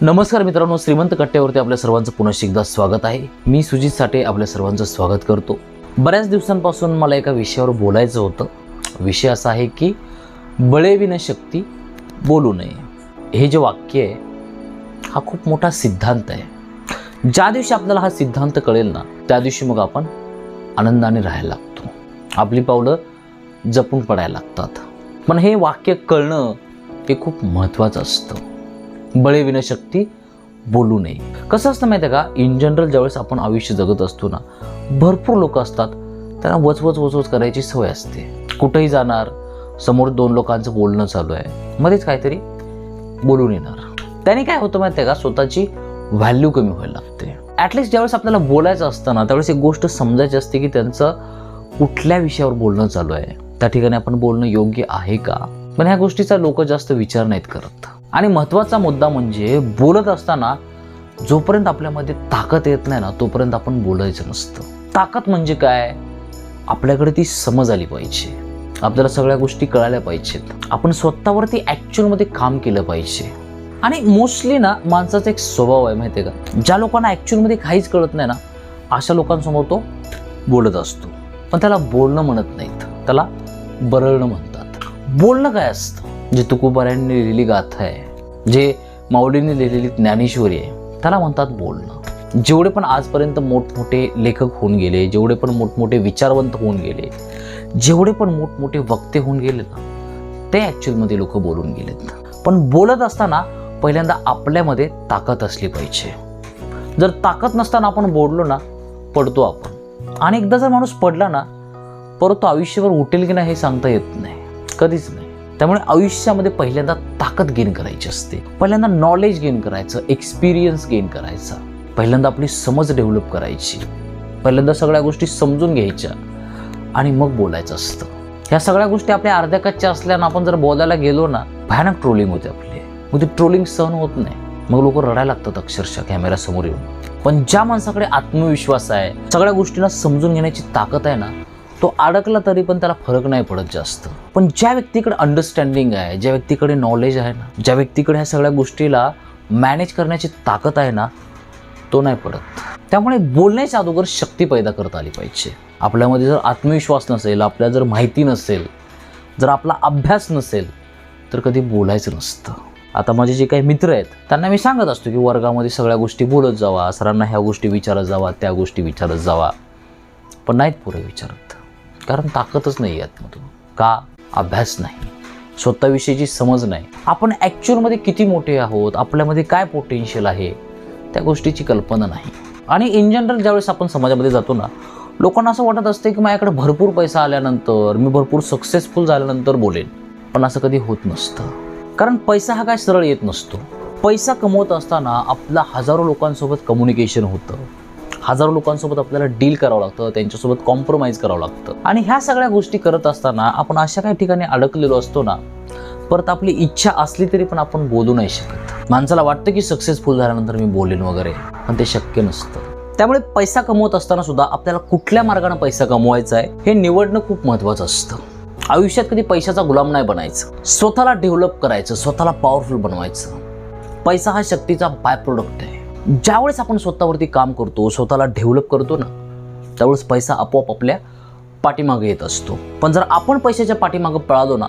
नमस्कार मित्रांनो श्रीमंत कट्ट्यावरती आपल्या सर्वांचं पुन्हा एकदा स्वागत आहे. मी सुजित साठे आपल्या सर्वांचं स्वागत करतो. बऱ्याच दिवसांपासून मला एका विषयावर बोलायचं होतं. विषय असा आहे की बळेविन शक्ती बोलू नये. हे जे वाक्य आहे हा खूप मोठा सिद्धांत आहे. ज्या दिवशी आपल्याला हा सिद्धांत कळेल ना त्या दिवशी मग आपण आनंदाने राहायला लागतो. आपली पावलं जपून पडायला लागतात. पण हे वाक्य कळणं हे खूप महत्त्वाचं असतं. बळे विनशक्ती बोलू नये. कसं असतं माहिती आहे का? इन जनरल ज्यावेळेस आपण आयुष्य जगत असतो ना भरपूर लोक असतात त्यांना वचवच वचवच करायची सवय असते. कुठेही जाणार समोर दोन लोकांचं बोलणं चालू आहे. मध्येच काहीतरी बोलून येणार. त्याने काय होतं माहिती आहे का? स्वतःची व्हॅल्यू कमी व्हायला लागते. ॲटलिस्ट ज्यावेळेस आपल्याला बोलायचं असतं ना त्यावेळेस एक गोष्ट समजायची असते की त्यांचं कुठल्या विषयावर बोलणं चालू आहे. त्या ठिकाणी आपण बोलणं योग्य आहे का? पण ह्या गोष्टीचा लोक जास्त विचार नाहीत करत. आणि महत्त्वाचा मुद्दा म्हणजे बोलत असताना जोपर्यंत आपल्यामध्ये ताकद येत नाही ना तोपर्यंत आपण बोलायचं नसतं. ताकद म्हणजे काय? आपल्याकडे ती समज आली पाहिजे. आपल्याला सगळ्या गोष्टी कळायला पाहिजेत. आपण स्वतःवरती ॲक्च्युअलमध्ये काम केलं पाहिजे. आणि मोस्टली ना माणसाचा एक स्वभाव आहे माहिती आहे का? ज्या लोकांना ॲक्च्युअलमध्ये काहीच कळत नाही ना अशा लोकांसमोर तो बोलत असतो. पण त्याला बोलणं म्हणत नाहीत. त्याला बरळणं म्हणतात. बोलणं काय असतं? जे तुकोबाऱ्यांनी लिहिलेली गाथा आहे. जे माऊलीने लिहिलेली ज्ञानेश्वरी आहे त्याला म्हणतात बोलणं. जेवढे पण आजपर्यंत मोठमोठे लेखक होऊन गेले जेवढे पण मोठमोठे विचारवंत होऊन गेले जेवढे पण मोठमोठे वक्ते होऊन गेले ना ते ॲक्च्युअलमध्ये लोक बोलून गेलेत. पण बोलत असताना पहिल्यांदा आपल्यामध्ये ताकद असली पाहिजे. जर ताकद नसताना आपण बोललो ना पडतो आपण. आणि एकदा जर माणूस पडला ना परत तो आयुष्यभर उठेल की नाही हे सांगता येत नाही. कधीच नाही. त्यामुळे आयुष्यामध्ये पहिल्यांदा ताकद गेन करायची असते. पहिल्यांदा नॉलेज गेन करायचं एक्सपिरियन्स गेन करायचा. पहिल्यांदा आपली समज डेव्हलप करायची. पहिल्यांदा सगळ्या गोष्टी समजून घ्यायच्या आणि मग बोलायचं असतं. ह्या सगळ्या गोष्टी आपल्या अर्ध्या कच्च्या असल्यानं आपण जर बोलायला गेलो ना भयानक ट्रोलिंग होते आपली. मग ती ट्रोलिंग सहन होत नाही. मग लोक रडायला लागतात अक्षरशः कॅमेऱ्यासमोर येऊन. पण ज्या माणसाकडे आत्मविश्वास आहे सगळ्या गोष्टींना समजून घेण्याची ताकद आहे ना तो अडकला तरी पण त्याला फरक नाही पडत जास्त. पण ज्या व्यक्तीकडे अंडरस्टँडिंग आहे ज्या व्यक्तीकडे नॉलेज आहे ना ज्या व्यक्तीकडे ह्या सगळ्या गोष्टीला मॅनेज करण्याची ताकद आहे ना तो नाही पडत. त्यामुळे बोलण्याच्या अगोदर शक्ती पैदा करता आली पाहिजे. आपल्यामध्ये जर आत्मविश्वास नसेल आपल्या जर माहिती नसेल जर आपला अभ्यास नसेल तर कधी बोलायचं नसतं. आता माझे जे काही मित्र आहेत त्यांना मी सांगत असतो की वर्गामध्ये सगळ्या गोष्टी बोलत जावा सरांना ह्या गोष्टी विचारत जावा त्या गोष्टी विचारत जावा. पण नाहीत पुरे विचारत. कारण ताकदच नाही यातमधून का? अभ्यास नाही. स्वतःविषयीची समज नाही. आपण ॲक्च्युअलमध्ये किती मोठे आहोत? आपल्यामध्ये काय पोटेन्शियल आहे? त्या गोष्टीची कल्पना नाही. आणि इन जनरल ज्यावेळेस आपण समाजामध्ये जातो ना लोकांना असं वाटत असते की माझ्याकडे भरपूर पैसा आल्यानंतर मी भरपूर सक्सेसफुल झाल्यानंतर बोलेन. पण असं कधी होत नसतं. कारण पैसा हा काय सरळ येत नसतो. पैसा कमवत असताना आपला हजारो लोकांसोबत कम्युनिकेशन होतं. हजारो लोकांसोबत आपल्याला डील करावं लागतं त्यांच्यासोबत कॉम्प्रोमाइज करावं लागतं. आणि ह्या सगळ्या गोष्टी करत असताना आपण अशा काही ठिकाणी अडकलेलो असतो ना परत आपली इच्छा असली तरी पण आपण बोलू नाही शकत. माणसाला वाटतं की सक्सेसफुल झाल्यानंतर मी बोलेन वगैरे पण ते शक्य नसतं. त्यामुळे पैसा कमवत असताना सुद्धा आपल्याला कुठल्या मार्गाने पैसा कमवायचा आहे हे निवडणं खूप महत्त्वाचं असतं. आयुष्यात कधी पैशाचा गुलाम नाही बनायचं. स्वतःला डेव्हलप करायचं स्वतःला पॉवरफुल बनवायचं. पैसा हा शक्तीचा बाय प्रोडक्ट आहे. ज्यावेळेस आपण स्वतःवरती काम करतो स्वतःला डेव्हलप करतो ना त्यावेळेस पैसा आपोआप आपल्या पाठीमागे येत असतो. पण जर आपण पैशाच्या पाठीमागं पळालो ना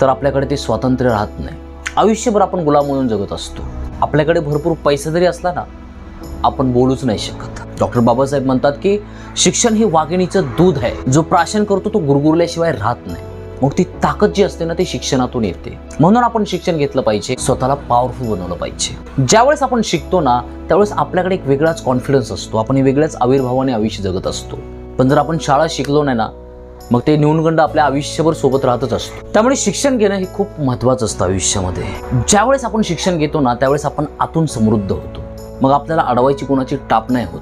तर आपल्याकडे ते स्वातंत्र्य राहत नाही. आयुष्यभर आपण गुलाम म्हणून जगत असतो. आपल्याकडे भरपूर पैसा जरी असला ना आपण बोलूच नाही शकत. डॉक्टर बाबासाहेब म्हणतात की शिक्षण हे वाघिणीचं दूध आहे. जो प्राशन करतो तो गुरगुरल्याशिवाय राहत नाही. मग ती ताकद जी असते ना ती शिक्षणातून येते. म्हणून आपण शिक्षण घेतलं पाहिजे स्वतःला पॉवरफुल बनवलं पाहिजे. ज्यावेळेस आपण शिकतो ना त्यावेळेस आपल्याकडे एक वेगळाच कॉन्फिडन्स असतो. आपण वेगळ्याच आविर्भावाने आयुष्य जगत असतो. पण जर आपण शाळा शिकलो नाही ना मग ते न्यूनगंड आपल्या आयुष्यभर सोबत राहतच असतो. त्यामुळे शिक्षण घेणं हे खूप महत्त्वाचं असतं आयुष्यामध्ये. ज्यावेळेस आपण शिक्षण घेतो ना त्यावेळेस आपण आतून समृद्ध होतो. मग आपल्याला अडवायची कोणाची टाप नाही होत.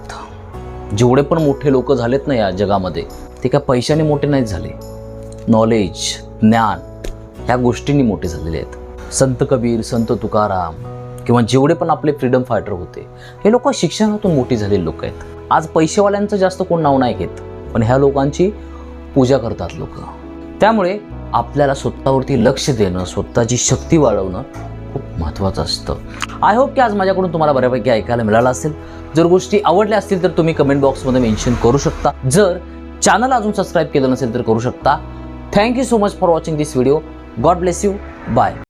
जेवढे पण मोठे लोक झालेत ना या जगामध्ये ते काय पैशाने मोठे नाहीत झाले. नॉलेज ज्ञान ह्या गोष्टींनी मोठे झालेले आहेत. संत कबीर संत तुकाराम किंवा जेवढे पण आपले फ्रीडम फायटर होते हे लोक शिक्षणातून मोठी झालेले लोक आहेत. आज पैसेवाल्यांचं जास्त कोण नाव नाही घेत पण ह्या लोकांची पूजा करतात लोक. त्यामुळे आपल्याला स्वतःवरती लक्ष देणं स्वतःची शक्ती वाढवणं खूप महत्त्वाचं असतं. आय होप की आज माझ्याकडून तुम्हाला बऱ्यापैकी ऐकायला मिळालं असेल. जर गोष्टी आवडल्या असतील तर तुम्ही कमेंट बॉक्समध्ये मेन्शन करू शकता. जर चॅनल अजून सबस्क्राईब केलं नसेल तर करू शकता. Thank you so much for watching this video. God bless you. Bye.